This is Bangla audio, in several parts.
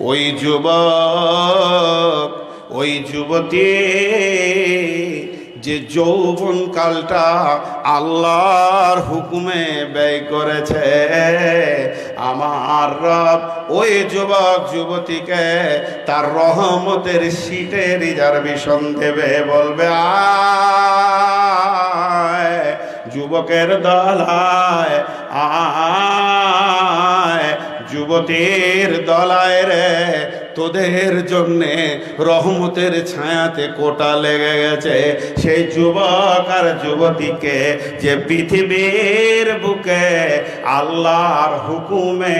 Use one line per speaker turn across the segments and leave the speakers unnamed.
ওই যুবক, ওই যুবতী, যে যৌবন কালটা আল্লাহর হুকুমে ব্যয় করেছে, আমার রব ওই যুবক, যুবতীকে তার রহমতের সিটে রিজার্ভেশন দেবে, বলবে, আয় যুবকের দলায়, আয় যুবতীর দলায় রে, তোদের জন্যে রহমতের ছায়াতে কোটা লেগে গেছে। সেই যুবক আর যুবতীকে যে পৃথিবীর বুকে আল্লাহর হুকুমে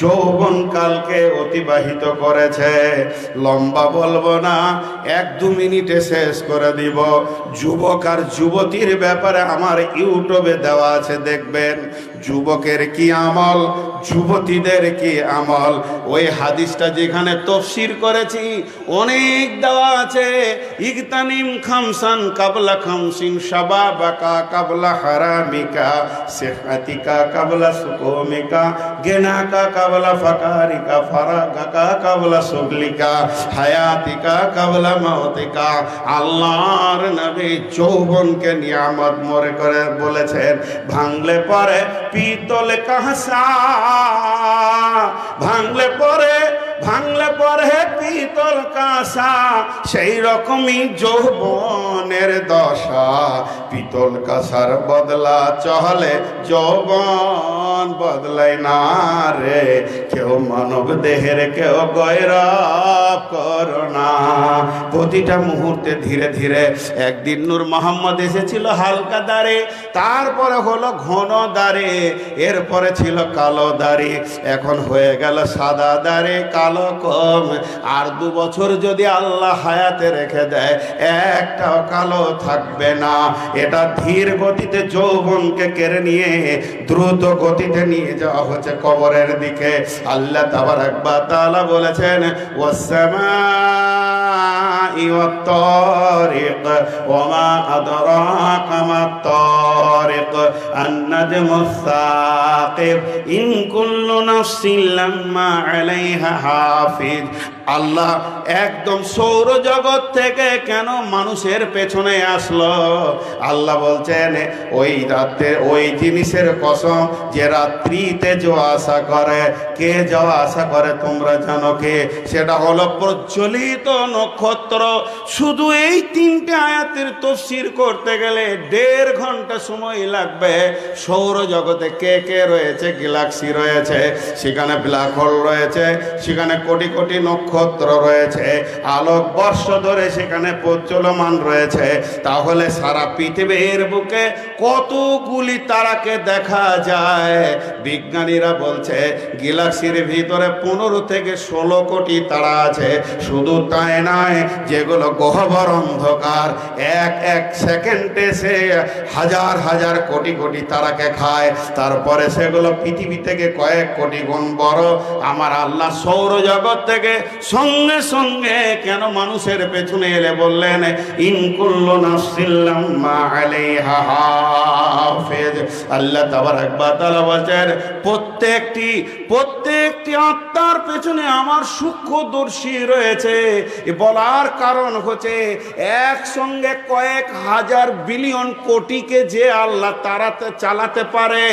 যৌবনকালকে অতিবাহিত করেছে, লম্বা বলব না, এক দু মিনিটে শেষ করে দিব। যুবক আর যুবতীর ব্যাপারে আমার ইউটিউবে দেওয়া আছে, দেখবেন। যুবকের কি আমল? যুবতীদের কি আমল? ওই হাদিসটা যেখানে তফসির করেছি, অনেক দেওয়া আছে। ইগতানিম খামসান কাবলা খামসিন শাবাবাকা কাবলা হারামিকা, সেহাতিকা কাবলা সুকমিকা, গেনাকা কাবলা ফাকারিকা, ফারাগাকা কাবলা সুগলিকা, হায়াতিকা কাবলা মাউতিকা আল্লাহর নবী যৌবনকে নিয়ামত মরে করে বলেছেন, ভাঙলে পরে পিতলে কাঁসা। ভাঙলে পরে ভাঙলে পরে পিতল কাঁসা। সেই রকমই যৌবনের দশা পিতল কাঁসার বদলা, চহলে যৌবন বদলাই না রে। কেউ মানব দেহের, কেউ গৈরব করোনা প্রতিটা মুহূর্তে ধীরে ধীরে একদিন নূর মোহাম্মদ এসেছিল হালকা দাঁড়ে, তারপরে হলো ঘন দাঁড়ে, এরপরে ছিল কালো দাড়ি, এখন হয়ে গেল সাদা দাড়ি, কালো কম। আর দু বছর যদি আল্লাহ হায়াতে রেখে দেয়, একটাও কালো থাকবে না এটা ধীর গতিতে যৌবনকে কেড়ে নিয়ে দ্রুত গতিতে নিয়ে যাওয়া হচ্ছে কবরের দিকে আল্লাহ তাবার একবার তালা বলেছেন ওয়াসামা والطارق وما أدراك ما الطارق النجم الثاقب إن كل نفس لما عليها حافظ আল্লাহ একদম সৌর জগৎ থেকে কেন মানুষের পেছনে আসলো? আল্লাহ বলছেন, ওই রাত্রে ওই জিনিসের কসম যে রাত্রিতে যাওয়া আশা করে, কে যা আশা করে তোমরা জানো কে? সেটা হলো প্রজ্বলিত নক্ষত্র। শুধু এই তিনটে আয়াতের তফসির করতে গেলে দেড় ঘণ্টা সময় লাগবে। সৌর জগতে কে কে রয়েছে? গ্যালাক্সি রয়েছে, সেখানে ব্ল্যাক হোল রয়েছে, সেখানে কোটি কোটি নক্ষত্র রয়েছে। আলোক বর্ষ ধরে সেখানে প্রচলমান রয়েছে। তাহলে সারা পৃথিবীর বুকে কতগুলি তারাকে দেখা যায়? বিজ্ঞানীরা বলছে, গ্যালাক্সির ভিতরে পনেরো থেকে ষোলো কোটি তারা আছে। শুধু তাই নয়, যেগুলো গহ্বর অন্ধকার। এক এক সেকেন্ডে সে হাজার হাজার কোটি কোটি তারাকে খায়। তারপরে সেগুলো পৃথিবী থেকে কয়েক কোটি গুণ বড়। আমার আল্লাহ সৌরজগৎ থেকে সঙ্গে সঙ্গে কেন মানুষের পেছনে এলে বললেন ইনকুল্লু আল্লাহ তাবারাক ওয়া তাআলা বলেন প্রত্যেকটি প্রত্যেকটি আত্মার পেছনে আমার সূক্ষ্মদর্শী রয়েছে। বলার কারণ হচ্ছে, একসঙ্গে কয়েক হাজার বিলিয়ন কোটিকে যে আল্লাহ তারাতে চালাতে পারে,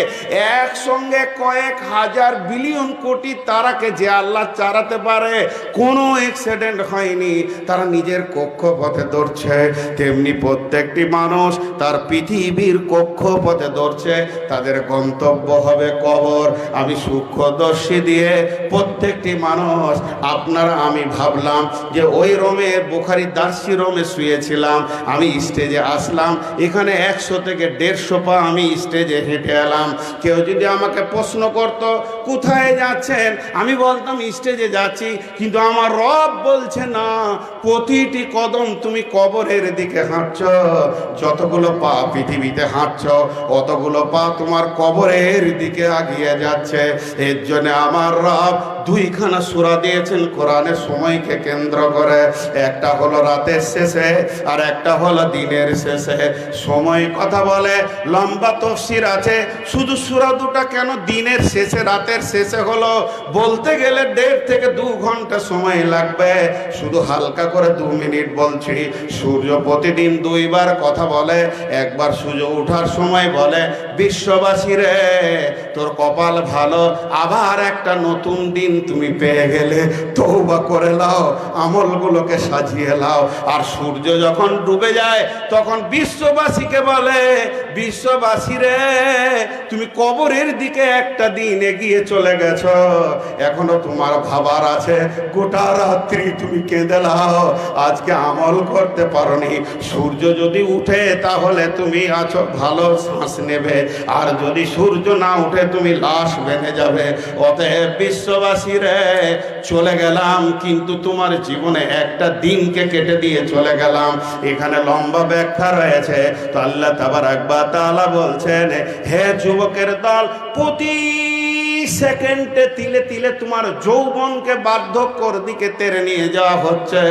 একসঙ্গে কয়েক হাজার বিলিয়ন কোটি তারাকে যে আল্লাহ চালাতে পারে কোনো অ্যাক্সিডেন্ট হয়নি। তারা নিজের কক্ষপথে দৌড়ছে। তেমনি প্রত্যেকটি মানুষ তার পৃথিবীর কক্ষপথে দৌড়ছে। তাদের গন্তব্য হবে কবর। আমি সূক্ষ্মদর্শী দিয়ে প্রত্যেকটি মানুষ, আপনারা আমি ভাবলাম যে ওই রোমে, বুখারি দার্সি রোমে শুয়েছিলাম। আমি স্টেজে আসলাম। এখানে একশো থেকে দেড়শো পা আমি স্টেজে হেঁটে এলাম। কেউ যদি আমাকে প্রশ্ন করত, কোথায় যাচ্ছেন? আমি বলতাম, স্টেজে যাচ্ছি। কিন্তু আমার রব বলছে, না, প্রতিটি কদম তুমি কবরের দিকে হাঁটছ। যতগুলো পা পৃথিবীতে হাঁটছ, অতগুলো পা তোমার কবরের দিকে আগিয়ে যাচ্ছে। এর জন্য আমার রব দুইখানা সুরা দিয়েছেন কোরআনের সময়কে কেন্দ্র করে। একটা হলো রাতের শেষে আর একটা হলো দিনের শেষে। সময় কথা বলে, লম্বা তফসির আছে। শুধু সুরা দুটা কেন দিনের শেষে, রাতের শেষে হলো? বলতে গেলে দেড় থেকে দু ঘণ্টা সময় লাগবে। শুধু হালকা করে দু মিনিট বলছি। সূর্য প্রতিদিন দুইবার কথা বলে, একবার সূর্য ওঠার সময় বলে, বিশ্ববাসী রে, তোর কপাল ভালো, আবার একটা নতুন দিন তুমি পেয়ে গেলে তৌবা করে লাও আমলগুলোকে সাজিয়ে লাও আর সূর্য যখন ডুবে যায়, তখন বিশ্ববাসীকে বলে, বিশ্ববাসী রে, তুমি কবরের দিকে একটা দিন এগিয়ে চলে গেছ। এখনও তোমার ভাবার আছে, গোটা রাত্রি তুমি কেঁদে লাও আজকে আমল করতে পারোনি। সূর্য যদি উঠে, তাহলে তুমি আছো ভালো শ্বাস নেবে। আর যদি সূর্য না উঠে, তুমি লাশ বেঁধে যাবে। অতএব বিশ্ববাসী রে চলে গেলাম, কিন্তু তোমার জীবনে একটা দিনকে কেটে দিয়ে চলে গেলাম। এখানে লম্বা ব্যাখ্যা রয়েছে। তো আল্লাহ তাবার একবার তালা বলছেন, হে যুবকের দল, প্রতি সেকেন্ডে তিলে তিলে তোমার যৌবনকে বার্ধক্যর দিকে তেরে নিয়ে যাওয়া হচ্ছে।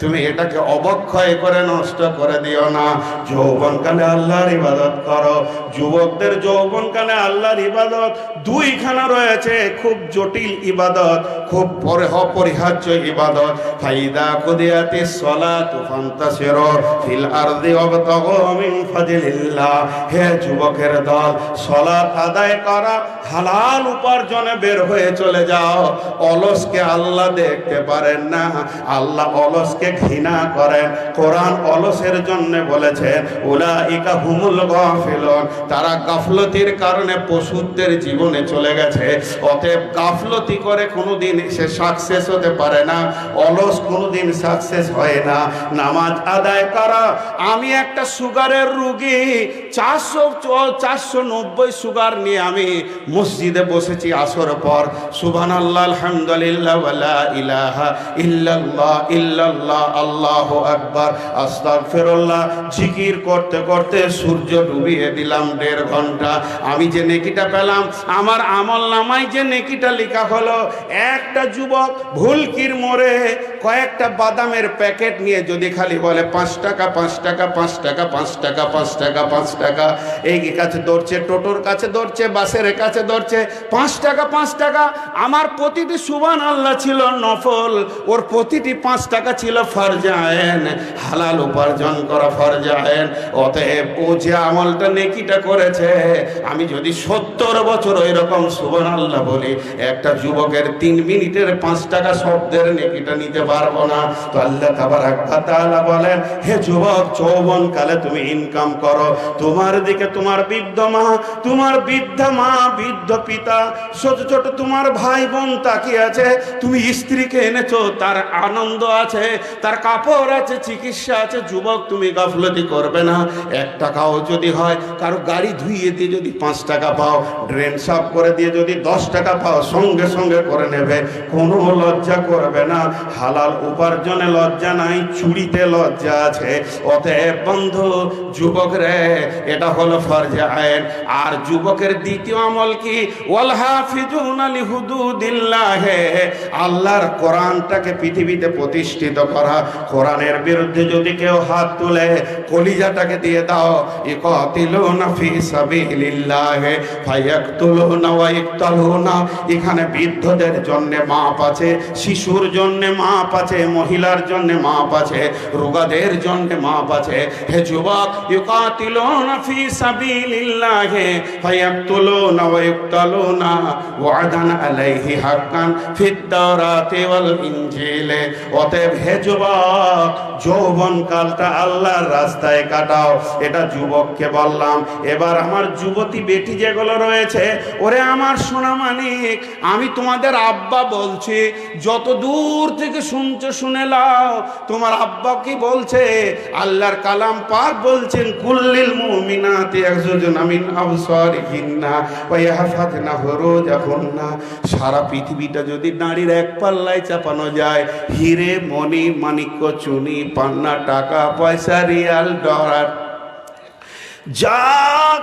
তুমি এটাকে অবক্ষয় করে নষ্ট করে দিও না। যৌবনকালে আল্লাহর ইবাদত করো। যুবকদের যৌবনকালে আল্লাহর ইবাদত। দুইখানা রয়েছে, খুব জটিল ইবাদত, খুব পরে অপরিহার্য ইবাদত। ফাইদা কুদিয়াতি সলাতু ফান্তাসিরু ফিল আরদি ওয়াবতাগু মিন ফাজলিল্লাহ। হে যুবকের দল সলাত আদায় করা হালাল উপার্জনে বের হয়ে চলে যাও। অলসকে আল্লাহ দেখতে পারেন না। আল্লাহ অলসকে ঘৃণা করেন। কোরআন অলসের জন্য বলেছেন, উলাইকা হুমুল গাফিলুন। তারা গাফলতির কারণে পশুদের জীবনে চলে গেছে। অতএব গাফলতি করে কোনোদিন সে সাকসেস হতে পারে না। অলস কোনোদিন সাকসেস হয় না। নামাজ আদায় করা। আমি একটা সুগারের রুগী। চারশো চারশো নব্বই সুগার নিয়ে আমি মসজিদে বসেছি। আসর পর সুবান আল্লাহ আলহামদুলিল্লাহ ইলাহা ইল্লাল্লাহ ইল্লাল্লাহ, আল্লাহু আকবার, আস্তাগফিরুল্লাহ, জিকির করতে করতে সূর্য ডুবিয়ে দিলাম দেড় ঘণ্টা। আমি যে নেকিটা পেলাম, আমার আমল নামায় যে নেকিটা লেখা হলো, একটা যুবক ভুলকির মোড়ে কয়েকটা বাদামের প্যাকেট নিয়ে যদি খালি বলে, পাঁচ টাকা পাঁচ টাকা পাঁচ টাকা পাঁচ টাকা পাঁচ টাকা পাঁচ টাকা, এই কাছে দৌড়ছে টোটোর কাছে দৌড়ছে বাসের কাছে দৌড়ছে পাঁচ টাকা, পাঁচ টাকা। আমার প্রতিটি সুবান আল্লাহ ছিল নফল, ওর প্রতিটি পাঁচ টাকা ছিল ফরজায়েন। হালাল উপার্জন করা ফরজায়েন। অতএব ও যে আমলটা নেকিটা করেছে, আমি যদি সত্তর বছর ওই রকম সুবান আল্লাহ বলি, একটা যুবকের তিন মিনিটের পাঁচ টাকা শব্দের নেকিটা নিতে পারব না। তো আল্লাহ খাবার তাআলা বলেন, হে যুবক যৌবন কালে তুমি ইনকাম করো। তোমার দিকে তোমার বৃদ্ধ মা, তোমার বৃদ্ধা মা, বৃদ্ধ পিতা ছোট ছোট তোমার ভাই বোন তাকিয়ে আছে। তুমি স্ত্রীকে এনেছো, তার আনন্দ আছে, তার কাপড় আছে, চিকিৎসা আছে, যুবক তুমি গাফলতি করবে না। এক টাকাও যদি হয়, কারও গাড়ি ধুইয়ে দিয়ে যদি পাঁচ টাকা পাও ড্রেন সাফ করে দিয়ে যদি দশ টাকা পাও, সঙ্গে সঙ্গে করে নেবে। কোনো লজ্জা করবে না। হালাল উপার্জনে লজ্জা নাই, চুরিতে লজ্জা আছে। অতএব বন্ধু, যুবক রে, এটা হলো ফরজে আইন। আর যুবকের দ্বিতীয় আমল কি? ওয়াল হাফিজুন আলি হুদুদিল্লাহ আল্লাহর কোরআনটাকে পৃথিবীতে প্রতিষ্ঠিত করা। কোরআনের বিরুদ্ধে যদি কেউ হাত তুলে, কলিজাটাকে দিয়ে দাও এখানে বৃদ্ধদের জন্য মাপ আছে, শিশুর জন্য মাপ আছে, মহিলার জন্য মাপ আছে, রোগাদের জন্য মাপ আছে। হে যুবক, ইকাতিলুনা ফি সাবিলিল্লাহ, ফায়াকতুলুনা ওয়া যৌবন কালটা আল্লাহর রাস্তায় কাটাও। এটা যুবককে বললাম, এবার আমার যুবতী বেটি যেগুলো রয়েছে, ওরে আমার মানিক, আমি তোমাদের আব্বা বলছি, যত দূর থেকে শুনছো শুনে লাও। তোমার আব্বা কি বলছে? আল্লাহর কালাম পাক বলছেন, কুল্লিল মুমিনাতি একজন আমিন আবসারিহিন্না ওয়া ইয়াহফাজনা না, সারা পৃথিবীটা যদি নারীর এক পাল্লায় চাপানো যায়, হিরে, মণি মানিক্য চুনি, পান্না, টাকা, পয়সা, রিয়াল, ডলার। যা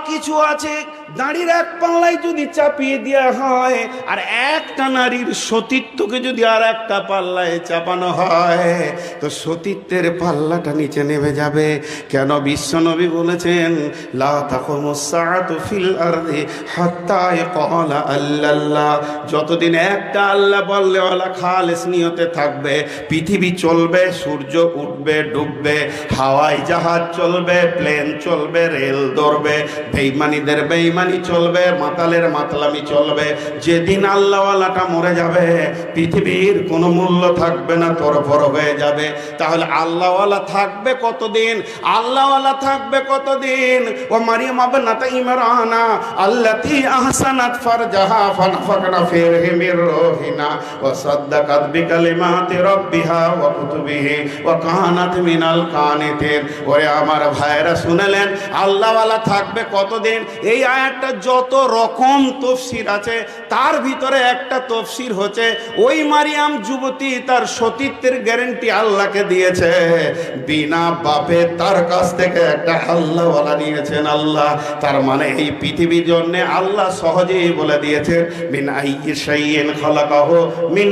কিছু আছে দাঁড়ির এক পাল্লায় যদি চাপিয়ে দেওয়া হয়, আর একটা নারীর সতীত্বকে যদি আর একটা পাল্লায় চাপানো হয়, তো সতীত্বের পাল্লাটা নিচে নেমে যাবে। কেন বিশ্বনবী বলেছেন হাত্তা যতদিন একটা আল্লাহ বললে ওলা খালেস নিয়তে থাকবে, পৃথিবী চলবে, সূর্য উঠবে, ডুববে হাওয়াই জাহাজ চলবে, প্লেন চলবে, রেল ধরবে, বেইমানিদের বেইমানি চলবে, মাতালের মাতলামি চলবে। যেদিন আল্লাহওয়ালাটা মরে যাবে, পৃথিবীর কোনো মূল্য থাকবে না, তরফর হয়ে যাবে। তাহলে আল্লাহওয়ালা থাকবে কতদিন? আল্লাহওয়ালা থাকবে কতদিন? ও মারিয়াম আহসানাত বিকালিমাতি ওয়া কুতুবিহি, ওয়া কানাত মিনাল কানিতিন। ওরে আমার ভাইরা শুনলেন, আল্লাহওয়ালা থাকবে কতদিন? এই আয়াতটা যত রকম তফসির আছে, তার ভিতরে একটা তফসির হচ্ছে, ওই মারিয়াম যুবতী তার সতীত্বের গ্যারেন্টি আল্লাহকে দিয়েছে। বিনা বাপে তার কাছ থেকে একটা আল্লাহওয়ালা নিয়েছেন আল্লাহ। তার মানে এই পৃথিবীর জন্য আল্লাহ সহজেই বলে দিয়েছেন খালাকাহু, মিন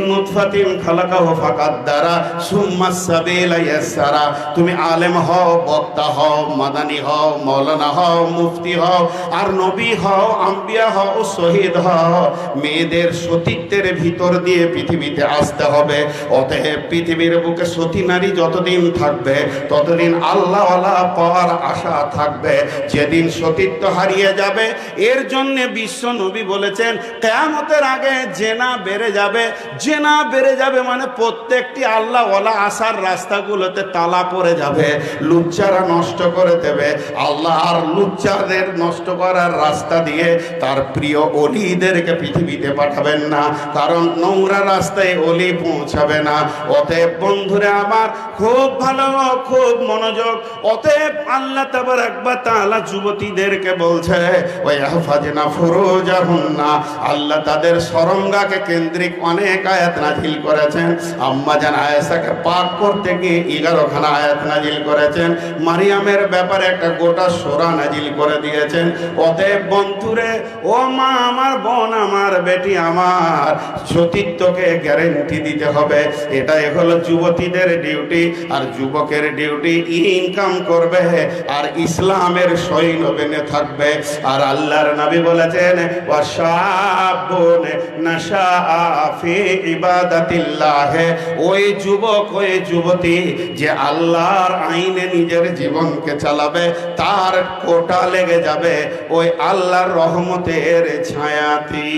খালাকাহু ফাকাদ্দারা সুম্মা সাবিলা ইয়াসসারা তুমি আলেম হও, বক্তা হও, মাদানি হও মাওলানা হও, মুফতি হও, আর নবী হও, আম্বিয়া হও শহীদ হও। মেয়েদের সতীত্বের ভিতর দিয়ে পৃথিবীতে আসতে হবে। অতএব পৃথিবীর বুকে সতী নারী যতদিন থাকবে, ততদিন আল্লাহওয়ালা পাওয়ার আশা থাকবে। যেদিন সতীত্ব হারিয়ে যাবে, এর জন্যে বিশ্ব নবী বলেছেন, কেয়ামতের আগে জেনা বেড়ে যাবে। জেনা বেড়ে যাবে মানে প্রত্যেকটি আল্লাহওয়ালা আসার রাস্তাগুলোতে তালা পড়ে যাবে, লুচ্চারা নষ্ট করে দেবে। আল্লাহ আর লুচ্চাদের নষ্ট করার রাস্তা দিয়ে তার প্রিয় অলিদেরকে পৃথিবীতে পাঠাবেন না, কারণ নোংরা রাস্তায় অলি পৌঁছাবে না। অতএব বন্ধুরা আমার, খুব ভালো, খুব মনোযোগ। অতএব আল্লাহ তাবার একবার তাআলা যুবতীদেরকে বলছে ওই হাফাজনা ফুরুজাহুন্না। আল্লাহ তাদের সরঙ্গাকে কেন্দ্রিক অনেক আয়াত নাজিল করেছেন। আম্মা জান আয়েশাকে পাক করতে গিয়ে এগারোখানা আয়াত নাজিল করেছেন। মারিয়ামের ব্যাপারে একটা গোটা সোরা নাজিল করে দিয়েছেন। অতএব বন্ধুরে, ও মা, আমার বোন, আমার বেটি, আমার সতীত্বকে গ্যারেন্টি দিতে হবে। এটাই হলো যুবতীদের ডিউটি আর যুবকের ডিউটি ইনকাম করবে, আর ইসলামের সৈন্য বেনে থাকবে। আর আল্লাহর নবী বলেছেন ওই যুবক, ওই যুবতী যে আল্লাহর আইনে নিজের জীবনকে চালাবে, তার কোটা লেগে যাবে, ওই আল্লাহর রহমতের ছায়াতি